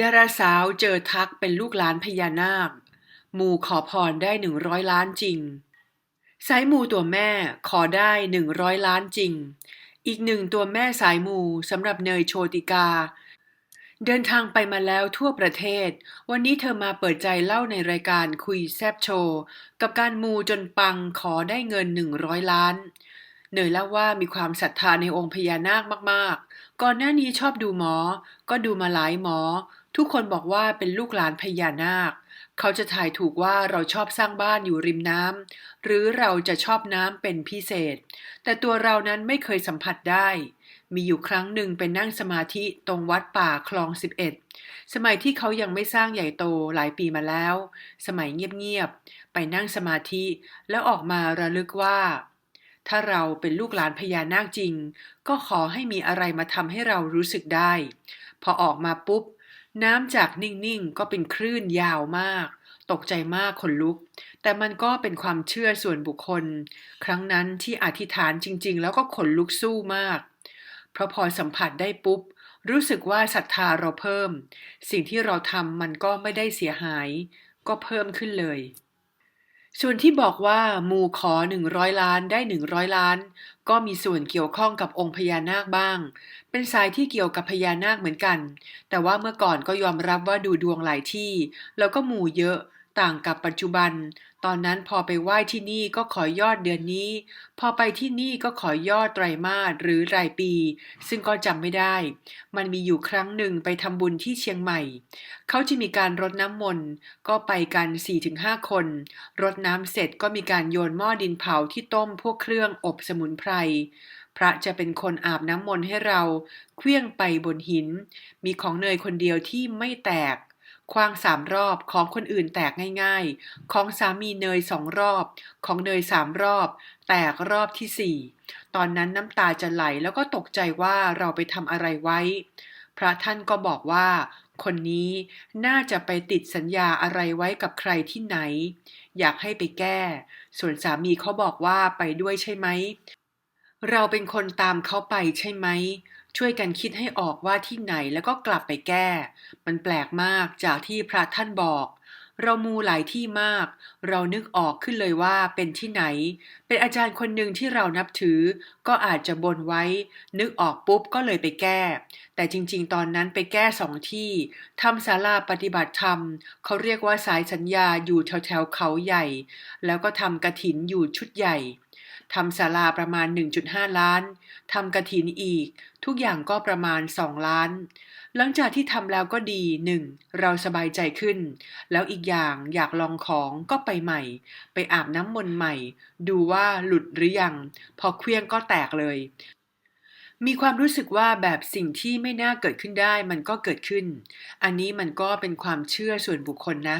ดาราสาวเจอทักเป็นลูกหลานพญานาคหมู่ขอพรได้หนึ่งร้อยล้านจริง สายมูตัวแม่ขอได้หนึ่งร้อยล้านจริง อีกหนึ่งตัวแม่สายมูสำหรับเนยโชติกา เดินทางไปมาแล้วทั่วประเทศ วันนี้เธอมาเปิดใจเล่าในรายการคุยแซบโชว์ กับการมูจนปังขอได้เงินหนึ่งร้อยล้านเนยเล่าว่ามีความศรัทธาในองค์พญานาคมาก ๆ ก่อนหน้านี้ชอบดูหมอ ก็ดูมาหลายหมอ ทุกคนบอกว่าเป็นลูกหลานพญานาค เขาจะถ่ายถูกว่าเราชอบสร้างบ้านอยู่ริมน้ำหรือเราจะชอบน้ำเป็นพิเศษ แต่ตัวเรานั้นไม่เคยสัมผัสได้ มีอยู่ครั้งหนึ่งเป็นนั่งสมาธิตรงวัดป่าคลอง 11 สมัยที่เขายังไม่สร้างใหญ่โตหลายปีมาแล้ว สมัยเงียบๆ ไปนั่งสมาธิแล้วออกมาระลึกว่าถ้าเราเป็นลูกหลานพญานาคจริง ก็ขอให้มีอะไรมาทำให้เรารู้สึกได้ พอออกมาปุ๊บ น้ำจากนิ่งๆ ก็เป็นคลื่นยาวมาก ตกใจมากขนลุก แต่มันก็เป็นความเชื่อส่วนบุคคล ครั้งนั้นที่อธิษฐานจริง ๆ แล้วก็ขนลุกสู้มาก เพราะพอสัมผัสได้ปุ๊บ รู้สึกว่าศรัทธาเราเพิ่ม สิ่งที่เราทำมันก็ไม่ได้เสียหาย ก็เพิ่มขึ้นเลย ส่วนที่บอกว่ามูขอ 100 ล้านได้ 100 ล้าน ก็มีส่วนเกี่ยวข้องกับองค์พญานาคบ้าง เป็นสายที่เกี่ยวกับพญานาคเหมือนกัน แต่ว่าเมื่อก่อนก็ยอมรับว่าดูดวงหลายที่ แล้วก็มูเยอะ ต่างกับปัจจุบัน ตอนนั้นพอไปไหว้ที่นี่ก็ขอยอดเดือนนี้ พอไปที่นี่ก็ขอยอดไตรมาสหรือรายปี ซึ่งก็จำไม่ได้ มันมีอยู่ครั้งหนึ่งไปทำบุญที่เชียงใหม่ เขาจะมีการรดน้ำมนต์ ก็ไปกัน 4-5 คน รดน้ำเสร็จก็มีการโยนหม้อดินเผาที่ต้มพวกเครื่องอบสมุนไพรพระจะเป็นคนอาบน้ำมนต์ให้เรา เคลื่องไปบนหิน มีของเนยคนเดียวที่ไม่แตก คว้างสามรอบของคนอื่นแตกง่ายๆ ของสามีเนยสองรอบ ของเนยสามรอบ แตกรอบที่สี่ตอนนั้นน้ำตาจะไหลแล้วก็ตกใจว่าเราไปทำอะไรไว้ พระท่านก็บอกว่า คนนี้น่าจะไปติดสัญญาอะไรไว้กับใครที่ไหน อยากให้ไปแก้ ส่วนสามีเขาบอกว่าไปด้วยใช่ไหมเราเป็นคนตามเขาไปใช่ไหม ช่วยกันคิดให้ออกว่าที่ไหนแล้วก็กลับไปแก้ มันแปลกมากจากที่พระท่านบอก เรามูหลายที่มาก เรานึกออกขึ้นเลยว่าเป็นที่ไหน เป็นอาจารย์คนหนึ่งที่เรานับถือ ก็อาจจะบนไว้ นึกออกปุ๊บก็เลยไปแก้ แต่จริงๆ ตอนนั้นไปแก้สองที่ทำศาลาปฏิบัติธรรม เขาเรียกว่าสายสัญญาอยู่แถวๆเขาใหญ่ แล้วก็ทำกระถินอยู่ชุดใหญ่ ทำศาลาประมาณ 1.5 ล้านทำกระถินอีก ทุกอย่างก็ประมาณ 2 ล้าน หลังจากที่ทำแล้วก็ดีหนึ่งเราสบายใจขึ้น แล้วอีกอย่างอยากลองของก็ไปใหม่ ไปอาบน้ำมนต์ใหม่ ดูว่าหลุดหรือยัง พอเคลี้ยงก็แตกเลย มีความรู้สึกว่าแบบสิ่งที่ไม่น่าเกิดขึ้นได้มันก็เกิดขึ้น อันนี้มันก็เป็นความเชื่อส่วนบุคคลนะ